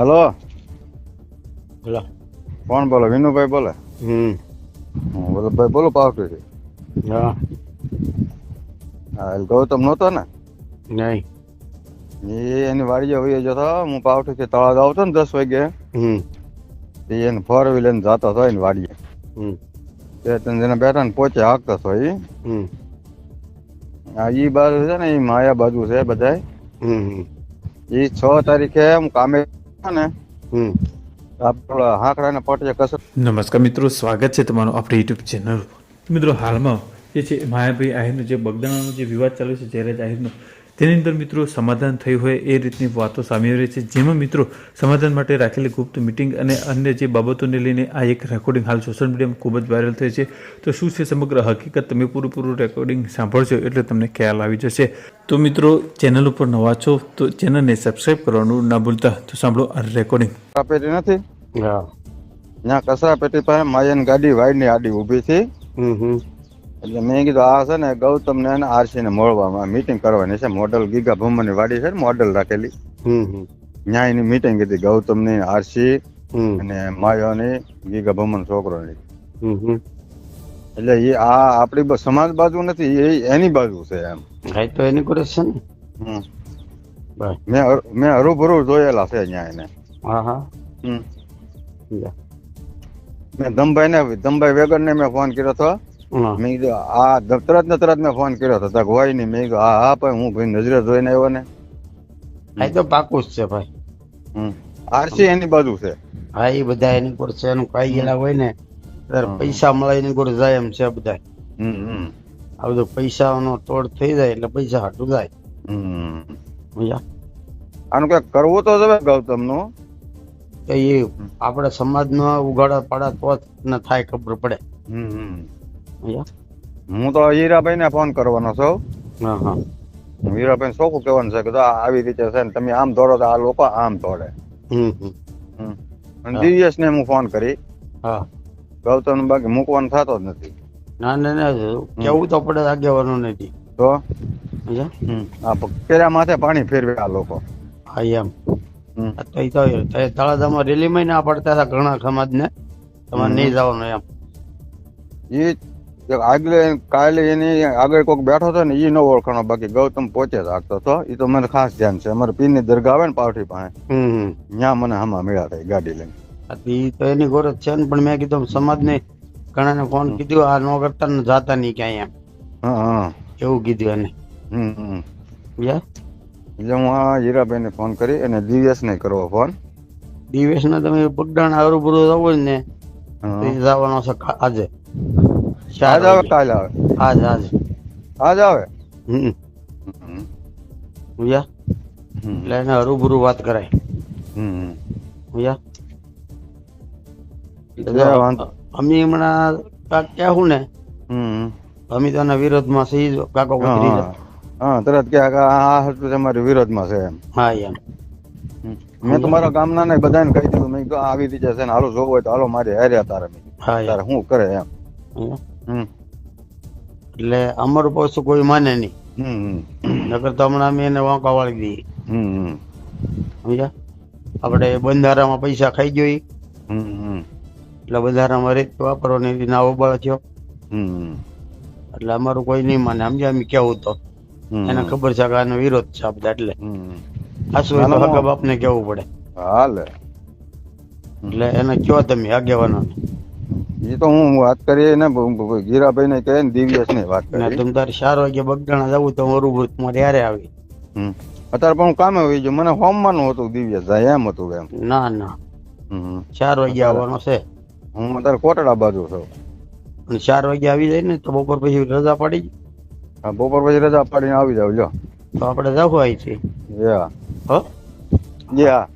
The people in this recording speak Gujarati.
હલો? બોલો કોણ બોલો? વિનુભાઈ બોલે? હમ. વલ્લભભાઈ બોલો પાવઠીથી હા. હા ગૌતમ નહોતો ને? નહીં. એ એની વાડીએ વહી જતો હું પાવઠીથી તળાવ આવતો ને દસ વાગે. હમ. એ એને ફોર વ્હીલ લઈને જતો હતો એની વાડીએ. હમ. બે ત્રણ જણા બેઠા ને પોચે હાકતો હતો એ હમ. હા એ બાજુ છે ને એ માયા બાજુ છે બધાય. હમ એ છ તારીખે હું કામે ને? હમ. આપણે હાંકડાને કસર નમસ્કાર મિત્રો સ્વાગત છે તમારું આપણી યુટ્યુબ ચેનલ મિત્રો હાલમાં જે છે માયાભાઈ આહિરનો જે બગદાણાનો જે વિવાદ ચાલુ છે જયરાજ આહિરનો તેની અંદર મિત્રો સમાધાન થયું હોય એ રીતની વાતો સામે રહી છે. જેમાં મિત્રો સમાધાન માટે રાખેલી ગુપ્ત મિટિંગ અને અન્ય જે બાબતોને લઈને આ એક રેકોર્ડિંગ હાલ સોશિયલ મીડિયામાં ખૂબ જ વાયરલ થઈ છે. તો શું છે સમગ્ર હકીકત? તમે પૂરું પૂરું રેકોર્ડિંગ સાંભળશો એટલે તમને ખ્યાલ આવી જશે. તો મિત્રો ચેનલ ઉપર નવા છો તો ચેનલને સબસ્ક્રાઈબ કરવાનું ના ભૂલતા. તો સાંભળો આ રેકોર્ડિંગ પેટી નથી? હા. ત્યાં કચરા પેટી પાસે માયન ગાડી વાઈડની આડી ઊભી હતી હમ હમ. એટલે મેં કીધું આ છે ને ગૌતમ ને આરસી ને મળવામાં મીટિંગ કરવાની છે. મોડલ ગીગા ભૂમની વાડી છે ને મોડલ રાખેલી. હમ ન્યાયની મીટિંગ હતી ગૌતમની આરસી અને માયો ની ગીગા ભૂમન છોકરોની હમ હમ. એટલે એ આ આપણી સમાજ બાજુ નથી એ એની બાજુ છે એમ. તો એની કરે છે ને. મેં મેં હરુભરુ જોયેલા છે ન્યાય ને. હા હા. મેં ધમભાઈ ને ધમભાઈ વેગર ને મેં ફોન કર્યો હતો. મેં કીધું આ તરત ને તરત મેં ફોન કર્યો હતો તક હોય નહીં મેં કીધું હા હા પણ હું ભાઈ નજરે જોઈને આવ્યો ને. હા એ તો પાકું જ છે ભાઈ. હમ. આરસી એની બાજુ છે. હા એ બધા એની પર છે એનું ખાઈ ગયેલા હોય ને ત્યારે પૈસા મળે એની ગોળ જાય એમ છે બધા. હમ હમ. આ બધું પૈસાનો તોડ થઈ જાય એટલે પૈસા હાટું જાય. હમ. સમજ્યા? આનું કઈ કરવું તો જવે ગૌતમનું કે એ આપણે સમાજનો ઉઘાડા પાડા તો જ ને થાય ખબર પડે. સમજ્યા હું તો હીરાભાઈ ને ફોન કરવાનો છું. હા હા. હીરાભાઈ ચોખ્ખું કહેવાનું છે કે આ આવી રીતે છે ને તમે આમ દોડો તો આ લોકો આમ દોડે. દિવ્યેશ ને હું. ફોન કરી. હા. ગૌતમ બાકી મૂકવાનું થતો જ નથી. ના ના ના કેવું તો પડે આગેવાનું નથી. તો? આ પેલા માથે પાણી ફેરવે આ લોકો. હા એમ. તો ઈ તો તળાજામાં રેલીમાં ના પડતા હતા ઘણા સમાજને. તમારે નહીં જવાનું એમ. એક આગલે કાલે એની આગળ કોક બેઠો હતો ને એ ન ઓળખાણો બાકી ગૌતમ પોતે રાખતો હતો. ઈ તો મને ખાસ ધ્યાન છે. અમારે પીરની દરગાહ આવે ને પાવઠી પાસે. ત્યાં મને હમા મળ્યા થાય ગાડી લઈને. એ તો એની ગોરજ છે ને પણ મેં કીધું સમાજને ઘણાને ફોન કીધું આ નો કરતા ને જાતા નહીં ક્યાંય એમ. હા એવું કીધું એને. હમ એટલે હું આ હીરાભાઈ ને ફોન કરી અને દિવ્યેશ ને કરવો ફોન. દિવ્યેશ ના તમે પગડાણ હારું પૂરું જવું ને જવાનો છે આજે. આજ આવે કાલ આવે. આજ આજ આજ આવે? હમ ઉયા હમ. એટલે એને હરુભરું વાત કરાય. હમ. ઉયા. અમે હમણાં કાક હું ને? હમ. અમે તો વિરોધમાં સહી કાકો હા, તરત કે આ હતું તમારી વિરોધમાં છે એમ. હા એમ. મેં તો મારા ગામના ને બધાને કહી દીધું. મેં આવી રીતે છે ને હાલો જોવું હોય તો હાલો મારે હેર્યા તારે હા તારે શું કરે એમ. હમ. એટલે અમારું પાછું કોઈ માને નહીં. નકર તો હમણાં અમે એને વાંકા વાળી દઈએ. સમજ્યા? આપણે બંધારામાં પૈસા ખાઈ ગયો. એટલે બંધારામાં રીત વાપરવાની એવી ના ઉબાળ થયો. એટલે અમારું કોઈ નહીં માને. સમજ્યા? અમે કેવું તો? એને ખબર છે કે આનો વિરોધ છે આ બધા એટલે. આશુ આ શું ના, બાપને કેવું પડે? હાલે. એટલે એને કયો તમે આગેવાનો એ તો હું વાત કરી ને ગીરાભાઈ ને કહે ને દિવ્યેશ ને વાત કરી તમે તારે ચાર વાગે બગડાણા જવું તો મારું તમારે યારે આવી. હમ. અત્યારે પણ હું કામે આવી ગયો. મને હોમવાનું હતું દિવ્યેશ ભાઈ એમ હતું એમ. ના ના. હમ. ચાર વાગે આવવાનો છે. હું અત્યારે કોટડા બાજુ છું. અને ચાર વાગે આવી જાય ને તો બપોર પછી રજા પાડી હા, બપોર પછી રજા પાડીને આવી જાવ જો તો આપણે જવું અહીંથી યા. હો? યા.